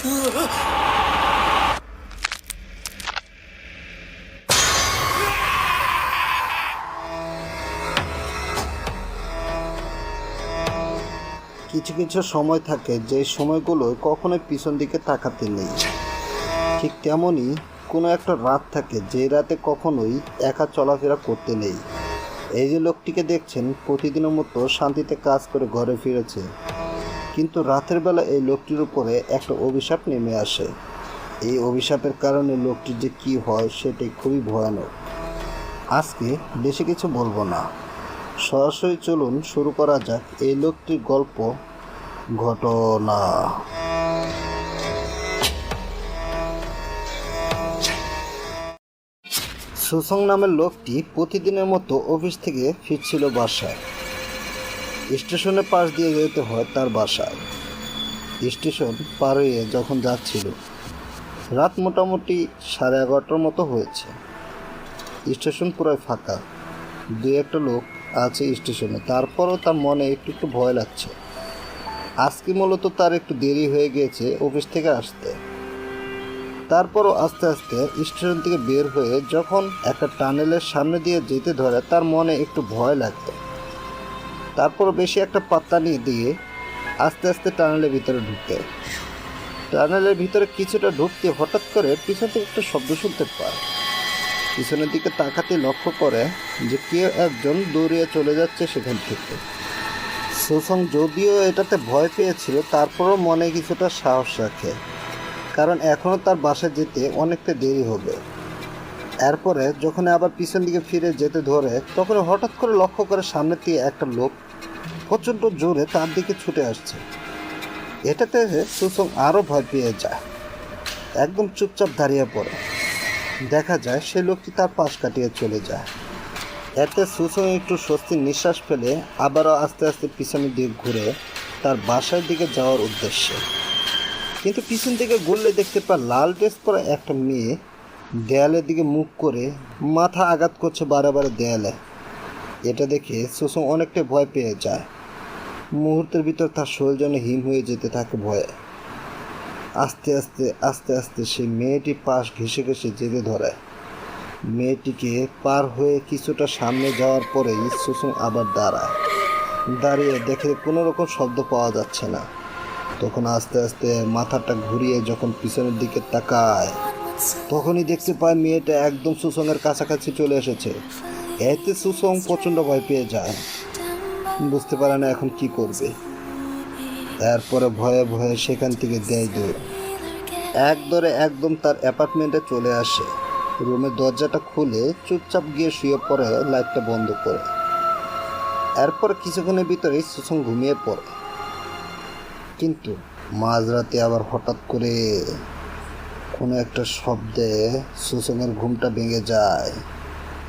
কিছু কিছু সময় থাকে, যে সময়গুলো কখনো পিছন দিকে তাকাতে নেই। ঠিক তেমনই কোনো একটা রাত থাকে, যে রাতে কখনোই একা চলাফেরা করতে নেই। এই যে লোকটিকে দেখছেন, প্রতিদিনের মতো শান্তিতে কাজ করে ঘরে ফিরেছে। কিন্তু রাতের বেলা এই লোকটির উপরে একটা অভিশাপ নেমে আসে। এই অভিশাপের কারণে লোকটির যে কী হয় সেটাই খুবই ভয়ানক। আজকে বেশি কিছু বলব না। সরাসরি চলুন, শুরু করা যাক এই লোকটির গল্প, ঘটনা। সুসং নামের লোকটি প্রতিদিনের মতো অফিস থেকে ফিরছিল বাসায়। স্টেশনের পাশ দিয়ে যেতে হয় তার বাসায়। স্টেশন পার হয়ে যখন যাচ্ছিল, রাত মোটামুটি সাড়ে এগারোটার মতো হয়েছে। স্টেশন পুরাই ফাঁকা। দু একটা লোক আছে স্টেশনে, তারপরও তার মনে একটু একটু ভয় লাগছে। আজকে মূলত তার একটু দেরি হয়ে গিয়েছে অফিস থেকে আসতে। তারপরও আস্তে আস্তে স্টেশন থেকে বের হয়ে যখন একটা টানেলের সামনে দিয়ে যেতে ধরে, তার মনে একটু ভয় লাগতো। তারপরও বেশি একটা পাত্তা নিয়ে দিয়ে আস্তে আস্তে টানেলের ভিতরে ঢুকতে। টানেলের ভিতরে কিছুটা ঢুকতে হঠাৎ করে পিছন থেকে একটা শব্দ শুনতে পায়। পিছনের দিকে তাকাতে লক্ষ্য করে যে কেউ একজন দৌড়িয়ে চলে যাচ্ছে সেখান থেকে। সুসং যদিও এটাতে ভয় পেয়েছিল, তারপরও মনে কিছুটা সাহস রাখে। কারণ এখনও তার বাসায় যেতে অনেকটা দেরি হবে। এরপরে যখন আবার পিছন দিকে ফিরে যেতে ধরে, তখন হঠাৎ করে লক্ষ্য করে সামনে দিয়ে একটা লোক প্রচণ্ড জোরে তার দিকে ছুটে আসছে। এটাতে সুসং আরও ভয় পেয়ে যায়। একদম চুপচাপ দাঁড়িয়ে পড়ে। দেখা যায় সে লোকটি তার পাশ কাটিয়ে চলে যায়। এতে সুসং একটু স্বস্তির নিঃশ্বাস ফেলে আবারও আস্তে আস্তে পিছনের দিকে ঘুরে তার বাসার দিকে যাওয়ার উদ্দেশ্যে। কিন্তু পিছন থেকে ঘুরলে দেখতে পায় লাল ড্রেস পরা একটা মেয়ে দেয়ালের দিকে মুখ করে মাথা আঘাত করছে বারে দেয়ালে। এটা দেখে সুসং অনেকটা ভয় পেয়ে যায়। মুহূর্তের ভিতর তার শরীর যেন হিম হয়ে যেতে থাকে ভয়ে। আস্তে আস্তে আস্তে আস্তে সেই মেয়েটি পাশ ঘেসে ঘেসে যেতে ধরে। মেয়েটিকে পার হয়ে কিছুটা সামনে যাওয়ার পরেই সুসুম আবার দাঁড়ায়। দাঁড়িয়ে দেখে কোনো রকম শব্দ পাওয়া যাচ্ছে না। তখন আস্তে আস্তে মাথাটা ঘুরিয়ে যখন পিছনের দিকে তাকায় তখনই দেখতে পায় মেয়েটা একদম সুসংয়ের কাছাকাছি চলে এসেছে। এতে সুসং প্রচণ্ড ভয় পেয়ে যায়। বুঝতে পারে না এখন কি করবে। তারপরে ভয়ে ভয়ে সেখান থেকে দেয় দৌড়। এক দরে একদম তার অ্যাপার্টমেন্টে চলে আসে। রুমের দরজাটা খুলে চুপচাপ গিয়ে শুয়ে পড়ে, লাইটটা বন্ধ করে। এরপর কিছুক্ষণের ভিতরে সুসং ঘুমিয়ে পড়ে। কিন্তু মাঝরাতে আবার হঠাৎ করে কোনো একটা শব্দে সুসংয়ের ঘুমটা ভেঙে যায়।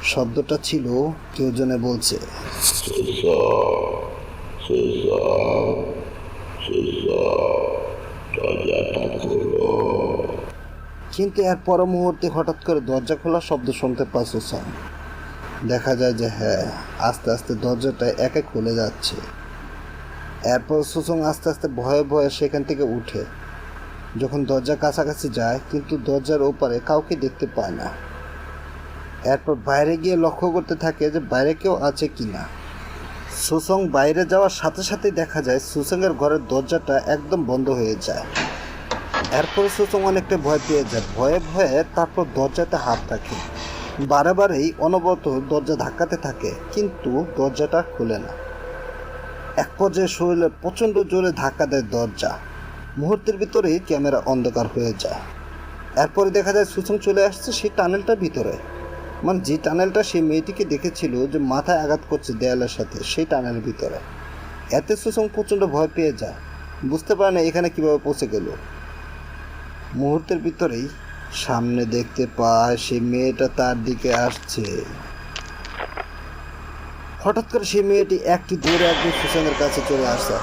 শব্দটা ছিল কেউ জনে বলছে কিন্তু এর পর মুহূর্তে হঠাৎ করে দরজা খোলা শব্দ শুনতে পায় সুসান দেখা যায় যে হ্যাঁ আস্তে আস্তে দরজাটা একে খুলে যাচ্ছে। এরপর সুসং আস্তে আস্তে ভয়ে ভয়ে সেখান থেকে উঠে যখন দরজা কাছাকাছি যায়, কিন্তু দরজার ওপারে কাউকে দেখতে পায় না। এরপর বাইরে গিয়ে লক্ষ্য করতে থাকে যে বাইরে কেউ আছে কি না সুসং বাইরে যাওয়ার সাথে সাথে দেখা যায় সুসংয়ের ঘরের দরজাটা একদম বন্ধ হয়ে যায়। এরপর সুসং অনেকটা ভয় পেয়ে যায়। ভয়ে ভয়ে তারপর দরজাতে হাত রাখে। বারে বারেই অনবরত দরজা ধাক্কাতে থাকে, কিন্তু দরজাটা খুলে না। এক পর্যায়ে শরীরে প্রচণ্ড জোরে ধাক্কা দেয় দরজা। মুহূর্তের ভিতরেই ক্যামেরা অন্ধকার হয়ে যায়। এরপরে দেখা যায় সুসং চলে আসছে সেই টানেলটার ভিতরে। মানে যে টানেলটা সেই মেয়েটিকে দেখেছিল যে মাথায় আঘাত করছে দেয়ালের সাথে, সেই টানেলের ভিতরে। এতে সুসং প্রচণ্ড ভয় পেয়ে যায়। বুঝতে পারে না এখানে কীভাবে পৌঁছে গেল। মুহূর্তের ভিতরেই সামনে দেখতে পায় সেই মেয়েটা তার দিকে আসছে। হঠাৎ করে সেই মেয়েটি একটি দৌড়ে একদম সুসঙ্গের কাছে চলে আসে।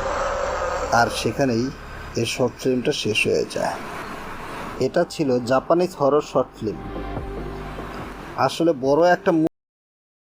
আর সেখানেই এর শর্ট ফিল্মটা শেষ হয়ে যায়। এটা ছিল জাপানিজ হরর শর্ট ফিল্ম আসলে বড় একটা